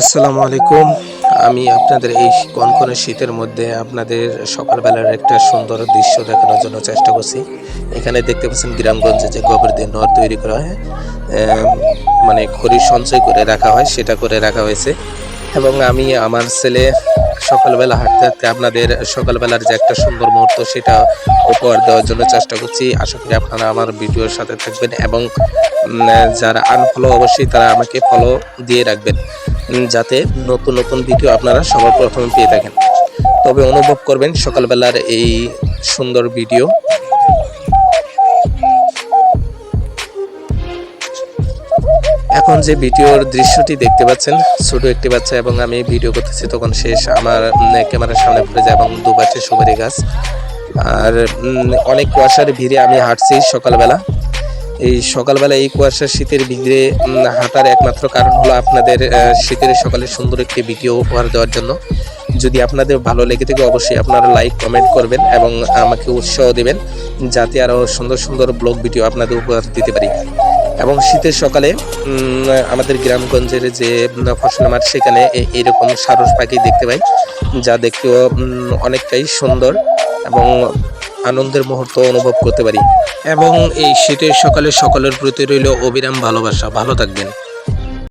আসসালামু আলাইকুম। আমি আপনাদের এই কনকনে শীতের মধ্যে আপনাদের সকালবেলার একটা সুন্দর দৃশ্য দেখানোর জন্য চেষ্টা করছি। এখানে দেখতে পাচ্ছেন গ্রামগঞ্জে যে গোবর দিয়ে নর তৈরি করা হয় মানে খড়ি সঞ্চয় করে রাখা হয়, সেটা করে রাখা হয়েছে। এবং আমি আমার ছেলে সকালবেলা হাঁটতে হাঁটতে আপনাদের সকালবেলার যে একটা সুন্দর মুহূর্ত সেটা উপহার দেওয়ার জন্য চেষ্টা করছি। আশা করি আপনারা আমার ভিডিওর সাথে থাকবেন এবং যারা আনফলো অবশ্যই তারা আমাকে ফলো দিয়ে রাখবেন যাতে নতুন নতুন ভিডিও আপনারা সবার প্রথমে পেয়ে থাকেন। তবে অনুভব করবেন সকালবেলার এই সুন্দর ভিডিও এখন যে ভিডিওর দৃশ্যটি দেখতে পাচ্ছেন, ছোট একটি বাচ্চা এবং আমি ভিডিও করতেছি, তখন শেষ আমার ক্যামেরার সামনে পড়ে যায় এবং দুপাশে সুপারি গাছ। আর অনেক কুয়াশার ভিড়ে আমি হাঁটছি সকালবেলা। এই সকালবেলা এই কুয়াশার শীতের ভিড়ে হাঁটার একমাত্র কারণ হলো আপনাদের শীতের সকালে সুন্দর একটি ভিডিও উপহার দেওয়ার জন্য। যদি আপনাদের ভালো লেগে থাকে, অবশ্যই আপনারা লাইক, কমেন্ট করবেন এবং আমাকে উৎসাহ দেবেন, যাতে আরও সুন্দর সুন্দর ব্লগ ভিডিও আপনাদের উপহার দিতে পারি। এবং শীতের সকালে আমাদের গ্রামগঞ্জের যে ফসল মাঠ, সেখানে এরকম সারস পাখি দেখতে পাই, যা দেখতেও অনেকটাই সুন্দর এবং আনন্দের মুহূর্ত অনুভব করতে পারি। এবং এই শীতের সকালে সকলের প্রতি রইল অবিরাম ভালোবাসা। ভালো থাকবেন।